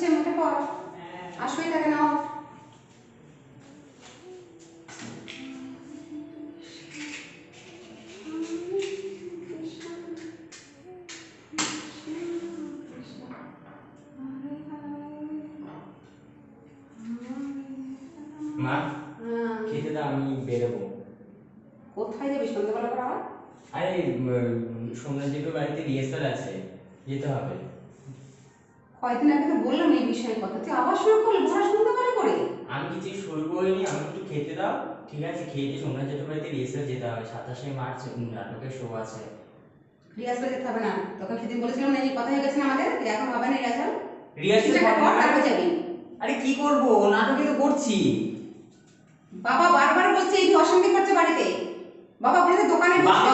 দিচ্ছে মুখে পর আর থাকে নাও। মা হ্যাঁ। খেতে আমি বেরোবো। কোথায় যাবি? আরে বাড়িতে রিহার্সাল আছে যেতে হবে। কয়েকদিন আগে তো বললাম এই বিষয়ে কথা। তুই আবার শুরু করলি ভরা সন্ধ্যাবেলা করে আমি কিছু শুরু করিনি আমি একটু খেতে দাও। ঠিক আছে খেয়ে দিয়ে সোমনাথ বাড়িতে রিহার্সাল যেতে হবে। সাতাশে মার্চ নাটকের শো আছে। রিহার্সাল যেতে হবে না। তোকে সেদিন বলেছিলাম না এই কথা হয়ে গেছে আমাদের? এখন হবে না রিহার্সাল রিহার্সাল কর তারপর যাবি। আরে কি করব? নাটকে তো করছি। বাবা বারবার বলছে এই অশান্তি করছে বাড়িতে। বাবা বলেছে দোকানে বাবা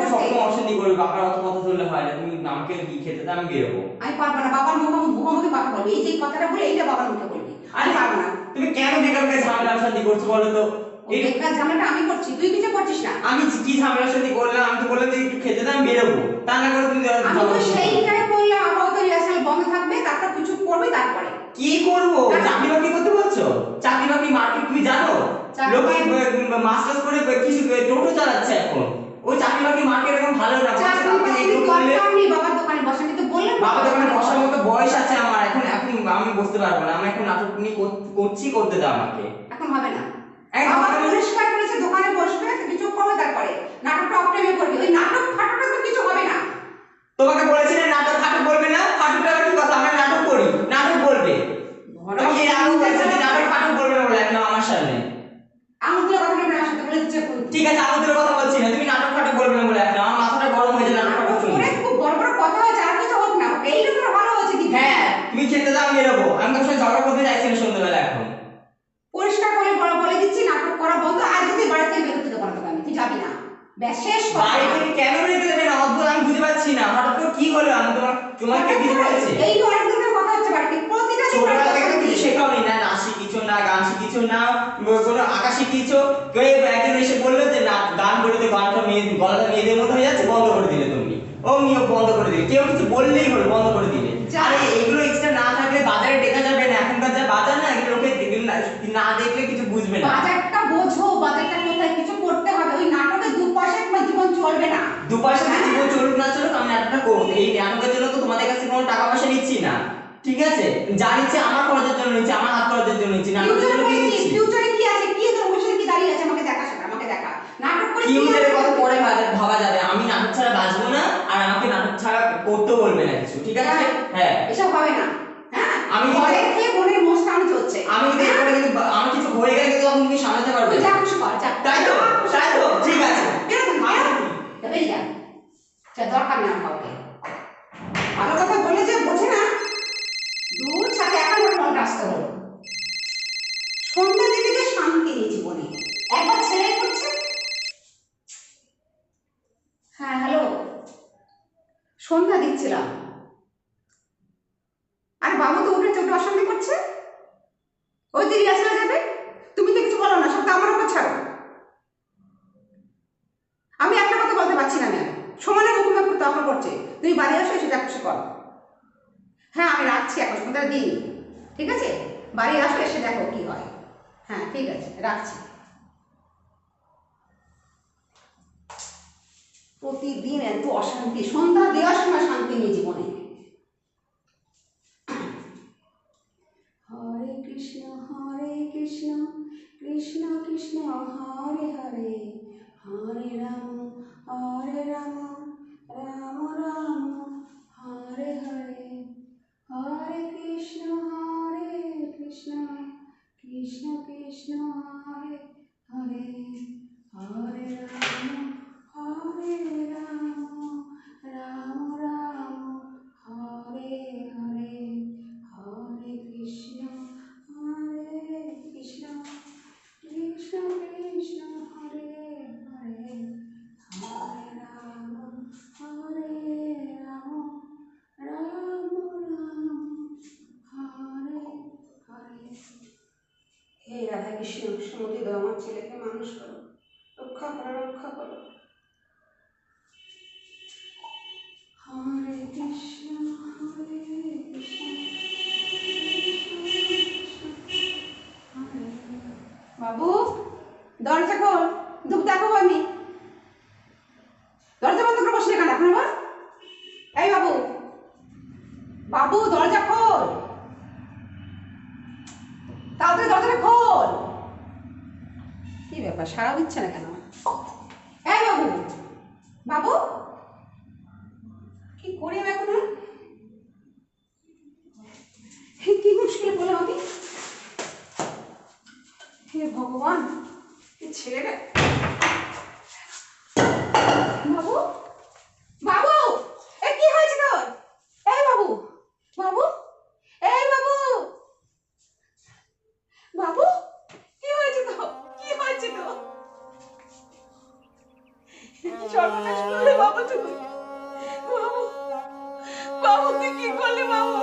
করছে। অশান্তি করবে বাবার অত কথা ধরলে হয় না তুমি আমাকে কি খেতে দাও আমি বেরোবো। আমি পারব না বাবার মুখে মুখোমুখি কথা বলবি। এই যে কথাটা বলে এইটা বাবার মুখে বলবি। আমি পারব না। তুমি কেন বেকার বেকার ঝামেলা অশান্তি করছ বলো তো? বেকার ঝামেলাটা আমি করছি তুই কিছু করছিস না। আমি কি ঝামেলা অশান্তি করলাম আমি তো বললাম যে একটু খেতে দাও আমি বেরোবো। তা না করে তুমি আমি তো করো। সেইটাই বললাম আপাতত রিহার্সাল বন্ধ থাকবে তারপর কিছু করবে তারপরে। কি করব। চাকরি বাকরি করতে বলছো? চাকরি বাকরি মার্কেট তুমি জানো? লোকে মাস্টার্স করে কিছু টোটো চালাচ্ছে এখন। ওই চাকরি বাকরি মার্কেট এখন ভালো বাবার দোকানে বসে আমি তো বললাম বাবা দোকানে বসার মতো বয়স আছে আমার। এখন আমি বসতে পারব না। আমি এখন নাটক নিয়ে করছি করতে দাও আমাকে। এখন হবে না। একদম বাবা হবে করেছে দোকানে বসবে কিছু করবে তারপরে। নাটকটা অফ টাইমে করবি। ওই নাটক ফাটকটা তো কিছু হবে না তোমাকে বলেছি না নাটক ফাটক বলবে না ফাটকটা আবার কি কথা আমরা নাটক করি নাটক বলবে তোমাকে এর আগেও বলেছি যে নাটক ফাটক বলবে না বলে একদম আমার সামনে আমি তোর কথা বলব না সাথে বলে দিচ্ছে ঠিক আছে আমি তোর কথা বলছি না তুমি নাটক ফাটক বলবে না বলে একদম আমার মাথাটা গরম হয়ে যায় নাটক ফাটক শুনে করে খুব বড় বড় কথা হয়েছে আর কিছু হোক না এইটা তোর ভালো হয়েছে কি হ্যাঁ তুমি খেতে দাও আমি বেরোবো আমি তোর সাথে ঝগড়া করতে চাইছি না সন্ধ্যেবেলা এখন পরিষ্কার করে বলে বলে দিচ্ছি নাটক করা বন্ধ আর যদি বাড়িতে বেরোতে দেবো না তোকে আমি তুই যাবি না ব্যাস শেষ কথা। বাড়ি থেকে কেন রেখে দেবে না অদ্ভুত আমি বুঝতে পারছি না হঠাৎ করে কি হলো? আমি তোমার তোমাকে কিছু বলেছি? এই তো অনেক কথা হচ্ছে বাড়িতে। প্রতিটা ছোটবেলা থেকে তো কিছু শেখাও নি না নাচ শিখিছো না গান শিখিছো না কোনো আঁকা শিখিছো কেউ একজন এসে বলল যে না গান বলতে গানটা মেয়ে গলাটা মেয়েদের মতো হয়ে যাচ্ছে বন্ধ করে দিলে তুমি। ও নিয়োগ বন্ধ করে দিলে। কেউ কিছু বললেই হলো বন্ধ করে দিলে। আরে এগুলো এক্সট্রা না থাকলে বাজারে দেখা যাবে না এখনকার যা বাজার না এগুলো লোকে দেখলে না- না দেখলে কিছু বুঝবে না। বাজারটা বোঝো বাজারটা কোথায় কিছু করতে হবে। ওই নাটকে দু পয়সা জীবন চলবে না। দু পয়সা না চলুক আমি নাটকটা করব এই নাটকের জন্য তো তোমাদের কাছে কোনো টাকা পয়সা নিচ্ছি না। ঠিক আছে? যা নিচ্ছি আমার খরচের জন্য নিচ্ছি আমার হাত খরচের জন্য নিচ্ছি নাটকের ফিউচারে জন্য কি কি? নিচ্ছি? ফিউচারে কি আছে? কি তোর ভবিষ্যতে কি দাঁড়িয়ে আছে? আমাকে দেখা সেটা আমাকে দেখা। নাটক করে কি ফিউচারের? কথা পরে ভাবা- ভাবা যাবে। আমি নাটক ছাড়া বাঁচবো না আর আমাকে নাটক ছাড়া করতেও বলবে না কিছু ঠিক আছে? হ্যাঁ। হ্যাঁ। এসব হবে না। হ্যাঁ? আমি- ঘরে খেয়ে বোনের মোষ চলছে। আমি কিন্তু এরপরে কিন্তু আমার কিছু হয়ে গেলে কিন্তু তুমি সামলাতে পারবে। তুই না। যা খুশি কর যা। তাই তো? তাই তো? ঠিক আছে। সন্ধ্যা দিচ্ছিলাম। আরে বাবু তো উঠে চোখে অশান্তি করছে। ওই তো রিহার্সাল যাবে? তুমি তো কিছু বলো না সব তো আমার উপর ছাড়ো। আমি একটা কথা বলতে পারছি না, ম্যাম। সমানে করতে অফার করছে। তুমি বাড়ি আসো, এসে যা করো। হ্যাঁ আমি রাখছি এখন, সন্ধ্যার দিন। ঠিক আছে? বাড়ি আসো, এসে দেখো কি হয়। হ্যাঁ ঠিক আছে, রাখছি। প্রতিদিন এত অশান্তি সন্ধ্যা দেওয়ার সময় শান্তি নেই জীবনে। কৃষ্ণ দাও, আমার ছেলেকে মানুষ করো। রক্ষা করো রক্ষা করো। হরে কৃষ্ণ হরে কৃষ্ণ, বাবু, দরজা খোল দুঃখ দেখো আমি। দরজা বন্ধ করে বসলে কেন এখন আবার? এই বাবু বাবু, দরজা খোল তাড়াতাড়ি দরজাটা খোল ব্যাপার? সারা দিচ্ছে না কেন? এই বাবু বাবু? কি করি আমি এখন? কি মুশকিল বলো আমি হে ভগবান ছেলেটা বাবু? সর্বনাশ করলে বাবা তুমি। বাবু বাবুকে কি করলে বাবু?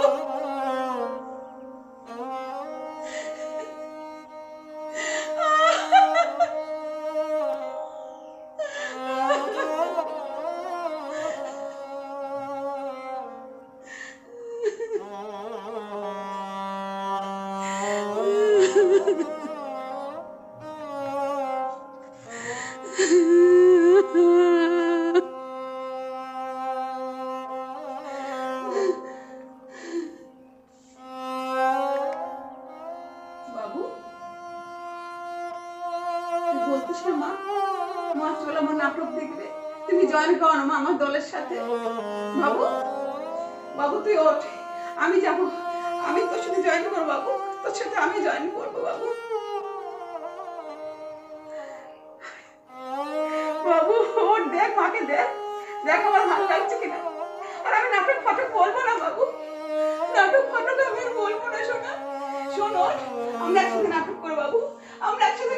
তুই মা। মা, চলো আমার নাটক দেখবে তুমি জয়েন করো মা, আমার দলের সাথে। বাবু বাবু, তুই ওঠ। আমি যাব। আমি তোর সাথে জয়েন করব, বাবু। তোর সাথে আমি জয়েন করব, বাবু। বাবু ওর দেখ মাকে, দেখ। দেখ আমার ভালো লাগছে কিনা। আর আমি নাটক ফাটক বলব না, বাবু। নাটক ফাটক আমি বলব না শোনা শোন আমরা একসাথে নাটক করব, বাবু। আমরা একসাথে